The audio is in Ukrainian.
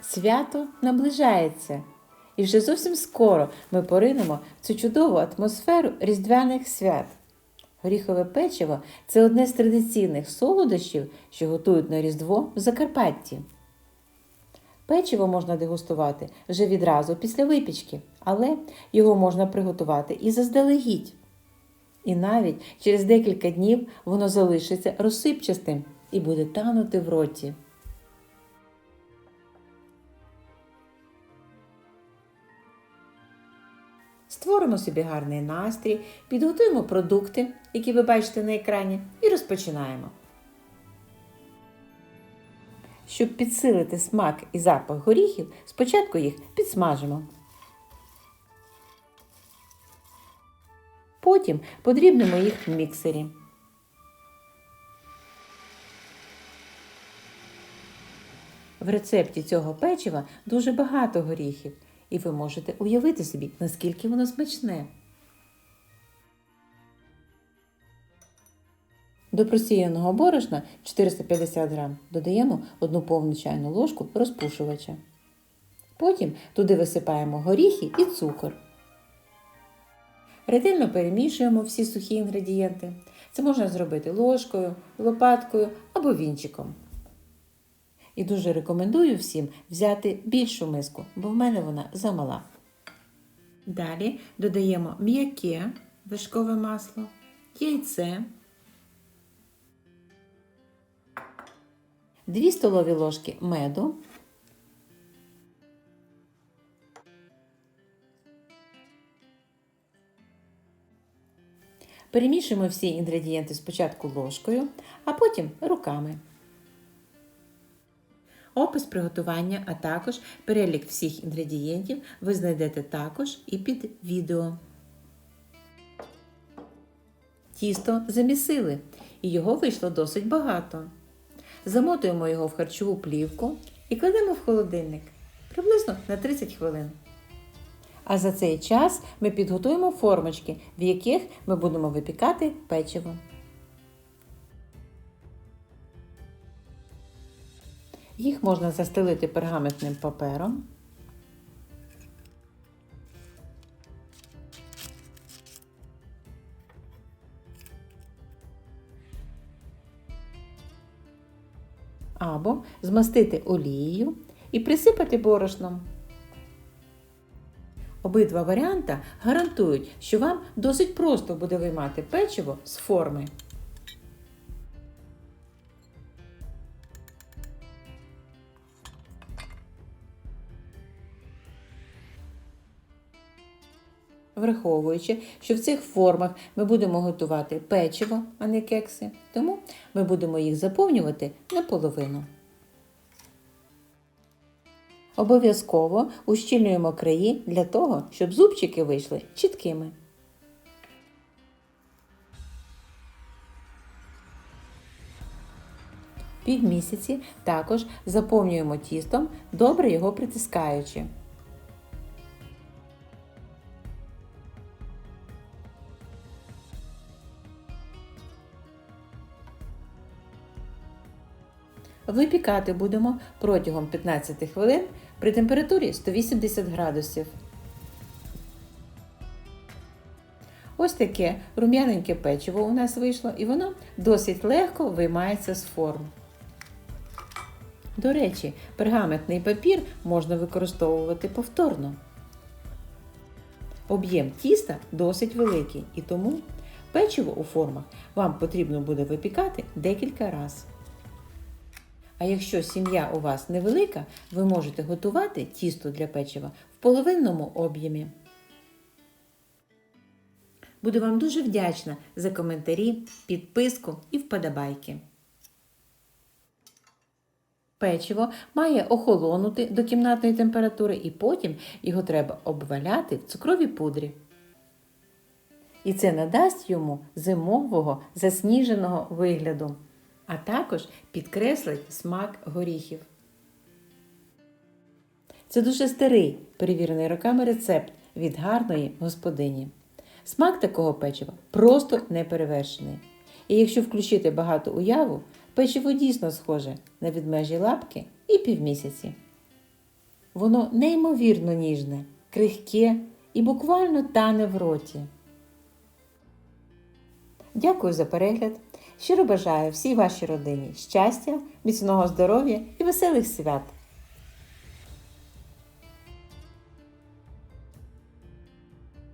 Свято наближається, і вже зовсім скоро ми поринемо в цю чудову атмосферу різдвяних свят. Горіхове печиво це одне з традиційних солодощів, що готують на Різдво в Закарпатті. Печиво можна дегустувати вже відразу після випічки, але його можна приготувати і заздалегідь. І навіть через декілька днів воно залишиться розсипчастим і буде танути в роті. Створимо собі гарний настрій, підготуємо продукти, які ви бачите на екрані, і розпочинаємо. Щоб підсилити смак і запах горіхів, спочатку їх підсмажимо. Потім подрібнемо їх в міксері. В рецепті цього печива дуже багато горіхів, і ви можете уявити собі, наскільки воно смачне. До просіяного борошна 450 г додаємо 1 повну чайну ложку розпушувача. Потім туди висипаємо горіхи і цукор. Ретельно перемішуємо всі сухі інгредієнти. Це можна зробити ложкою, лопаткою або вінчиком. І дуже рекомендую всім взяти більшу миску, бо в мене вона замала. Далі додаємо м'яке вершкове масло, яйце, 2 столові ложки меду, Перемішуємо всі інгредієнти спочатку ложкою, а потім руками. Опис приготування, а також перелік всіх інгредієнтів ви знайдете також і під відео. Тісто замісили, і його вийшло досить багато. Замотуємо його в харчову плівку і кладемо в холодильник приблизно на 30 хвилин. А за цей час ми підготуємо формочки, в яких ми будемо випікати печиво. Їх можна застелити пергаментним папером. Або змастити олією і присипати борошном. Обидва варіанти гарантують, що вам досить просто буде виймати печиво з форми. Враховуючи, що в цих формах ми будемо готувати печиво, а не кекси, тому ми будемо їх заповнювати наполовину. Обов'язково ущільнюємо краї для того, щоб зубчики вийшли чіткими. Півмісяці також заповнюємо тістом, добре його притискаючи. Випікати будемо протягом 15 хвилин при температурі 180 градусів. Ось таке рум'яненьке печиво у нас вийшло, і воно досить легко виймається з форм. До речі, пергаментний папір можна використовувати повторно. Об'єм тіста досить великий, і тому печиво у формах вам потрібно буде випікати декілька разів. А якщо сім'я у вас невелика, ви можете готувати тісто для печива в половинному об'ємі. Буду вам дуже вдячна за коментарі, підписку і вподобайки. Печиво має охолонути до кімнатної температури і потім його треба обваляти в цукровій пудрі. І це надасть йому зимового засніженого вигляду а також підкреслить смак горіхів. Це дуже старий, перевірений роками рецепт від гарної господині. Смак такого печива просто неперевершений. І якщо включити багато уяву, печиво дійсно схоже на відмежі лапки і півмісяці. Воно неймовірно ніжне, крихке і буквально тане в роті. Дякую за перегляд. Щиро бажаю всій вашій родині щастя, міцного здоров'я і веселих свят!